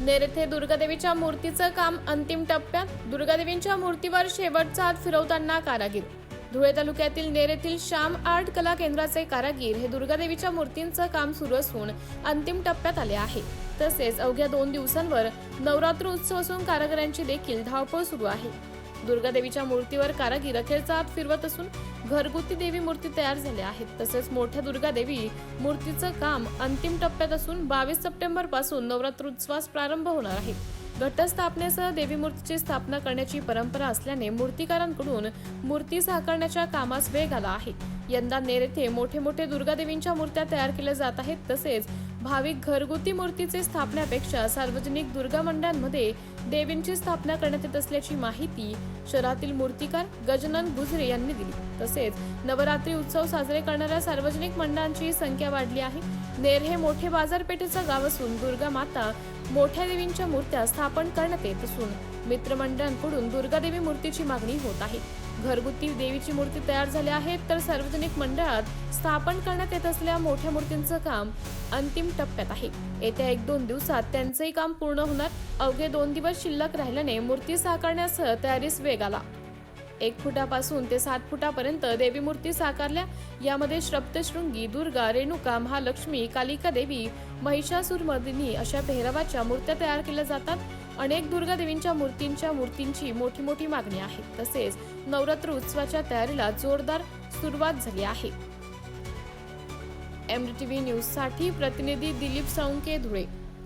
नेरथे दुर्गादेवीच्या मूर्तीचं काम अंतिम टप्प्यात. दुर्गादेवींच्या मूर्तीवर शेवटचा हात फिरवताना कारागीर. धुळे तालुक्यातील नेर येथील श्याम आर्ट कला केंद्राचे कारागीर हे दुर्गादेवीच्या मूर्तींचं काम सुरू असून अंतिम टप्प्यात आले आहे. तसेच अवघ्या दोन दिवसांवर नवरात्र उत्सव असून कारागिरांची देखील धावपळ सुरू आहे. दुर्गादेवीच्या मूर्तीवर कारागीर अखेरचा आत फिरवत असून घरगुती देवी मूर्ती तयार झाल्या आहेत. तसेच मोठ्या दुर्गादेवी मूर्तीचं काम अंतिम टप्प्यात असून बावीस सप्टेंबरपासून नवरात्रोत्सवास प्रारंभ होणार आहे. घटस्थापनेसह देवी मूर्तीची स्थापना करण्याची परंपरा असल्याने मूर्तिकारांकडून मूर्ती साकारण्याच्या कामास वेग आला आहे. यंदा नेर येथे मोठे मोठे दुर्गादेवींच्या मूर्त्या तयार केल्या जात आहेत. तसेच भाविक घरगुती मूर्तीचे स्थापण्यापेक्षा सार्वजनिक दुर्गा मंडळांमध्ये देवींची स्थापना करण्यात येत असल्याची माहिती शहरातील मूर्तिकार गजानन गुजरे यांनी दिली. तसेच नवरात्री उत्सव साजरे करणाऱ्या सार्वजनिक मंडळांची संख्या वाढली आहे. नेर हे मोठे बाजारपेठेचं गाव असून दुर्गा माता मोठ्या देवींच्या मूर्त्या स्थापन करण्यात येत असून मित्रमंडळांकडून दुर्गादेवी मूर्तीची मागणी होत आहे. घरगुती देवीची मूर्ती तयार झाल्या आहेत तर सार्वजनिक मंडळात स्थापन करण्यात येत असलेल्या मोठ्या मूर्तींचं काम अंतिम टप्प्यात आहे. येत्या एक दोन दिवसात त्यांचंही काम पूर्ण होणार. अवघे दोन दिवस शिल्लक राहिल्याने मूर्ती साकारण्यासह तयारीस वेग आला. एक फुटापासून ते सात फुटापर्यंत देवी मूर्ती साकारल्या. यामध्ये श्रप्तशृंगी दुर्गा रेणुका महालक्ष्मी कालिका देवी महिषासुरमर्दिनी अशा पेहरावाच्या मूर्त्या तयार केल्या जातात. अनेक दुर्गा देवींच्या मूर्तींच्या मूर्तींची मोठी मोठी मागणी आहे. तसेच नवरात्र उत्सवाच्या तयारीला जोरदार सुरुवात झाली आहे. एमडीटीव्ही न्यूजसाठी प्रतिनिधी दिलीप साळुंके धुळे.